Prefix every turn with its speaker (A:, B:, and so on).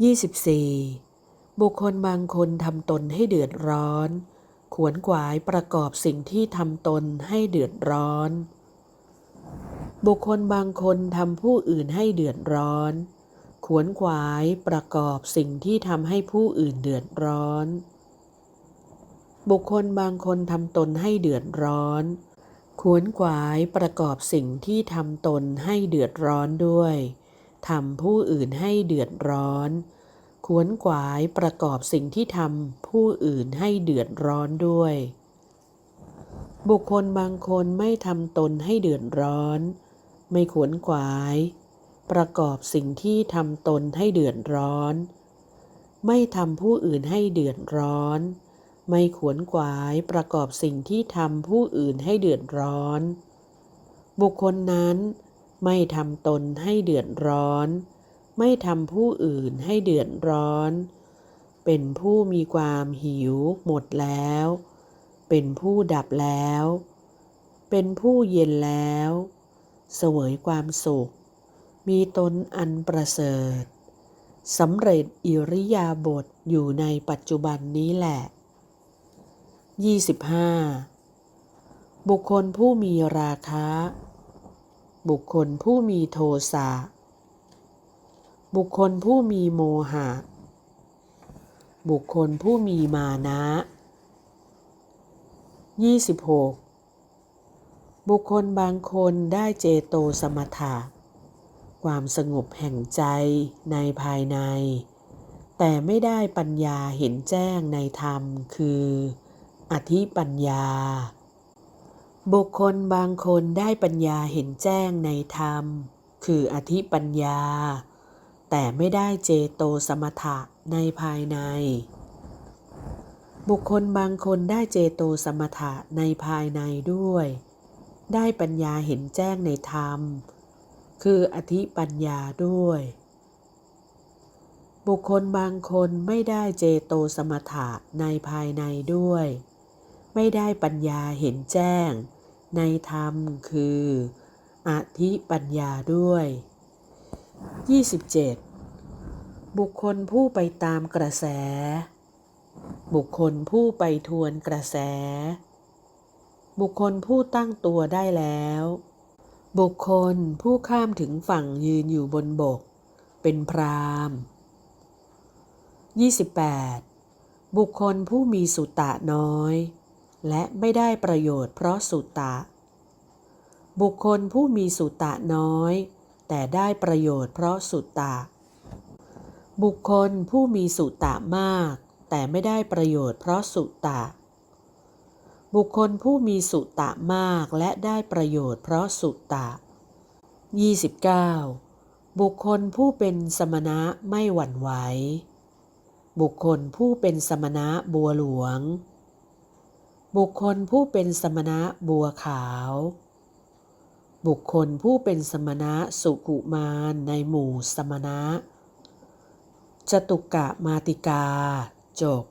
A: 24. บุคคลบางคนทำตนให้เดือดร้อน ขวนขวายประกอบสิ่งที่ทำตนให้เดือดร้อน บุคคลบางคนทำผู้อื่นให้เดือดร้อน ขวนขวายประกอบสิ่งที่ทำให้ผู้อื่นเดือดร้อน บุคคลบางคนทำตนให้เดือดร้อน ขวนขวายประกอบสิ่งที่ทำตนให้เดือดร้อนด้วย ทำผู้อื่นให้เดือดร้อน ขวนขวายประกอบสิ่งที่ทำผู้อื่นให้เดือดร้อนด้วย บุคคลบางคนไม่ทำตนให้เดือดร้อน ไม่ขวนขวาย ประกอบสิ่งที่ทำตนให้เดือดร้อน ไม่ทำผู้อื่นให้เดือดร้อน ไม่ขวนขวายประกอบสิ่งที่ทำผู้อื่นให้เดือดร้อน บุคคลนั้น ไม่ทำตนให้เดือดร้อน ไม่ทำผู้อื่นให้เดือดร้อน เป็นผู้มีความหิวหมดแล้ว เป็นผู้ดับแล้ว เป็นผู้เย็นแล้ว เสวยความสุข มีตนอันประเสริฐสำเร็จอิริยาบถอยู่ในปัจจุบันนี้แหละ 25. บุคคลผู้มีราคะ บุคคลผู้มีโทสะ บุคคลผู้มีโมหะ บุคคลผู้มีมานะ 26. บุคคลบางคนได้เจโตสมถะ ความสงบแห่งใจในภายใน แต่ไม่ได้ปัญญาเห็นแจ้งในธรรมคือ อธิปัญญา บุคคลบางคนได้ปัญญาเห็นแจ้งในธรรม คืออธิปัญญา แต่ไม่ได้เจโตสมถะในภายใน บุคคลบางคนได้เจโตสมถะในภายในด้วย ได้ปัญญาเห็นแจ้งในธรรม คืออธิปัญญาด้วย บุคคลบางคนไม่ได้เจโตสมถะในภายในด้วย ไม่ได้ปัญญาเห็นแจ้ง ในธรรมคืออธิปัญญาด้วย 27. บุคคลผู้ไปตามกระแส บุคคลผู้ไปทวนกระแส บุคคลผู้ตั้งตัวได้แล้ว บุคคลผู้ข้ามถึงฝั่งยืนอยู่บนบก เป็นพราม 28. บุคคลผู้มีสุตะน้อย และไม่ได้ประโยชน์เพราะสุตะ บุคคลผู้มีสุตะน้อย แต่ได้ประโยชน์เพราะสุตะ บุคคลผู้มีสุตะมาก แต่ไม่ได้ประโยชน์เพราะสุตะ บุคคลผู้มีสุตะมากและได้ประโยชน์เพราะสุตะ 29. บุคคลผู้เป็นสมณะไม่หวั่นไหว บุคคลผู้เป็นสมณะบัวหลวง บุคคลผู้เป็นสมณะบัวขาว บุคคลผู้เป็นสมณะสุกุมารในหมู่สมณะจตุกะมาติกา จบ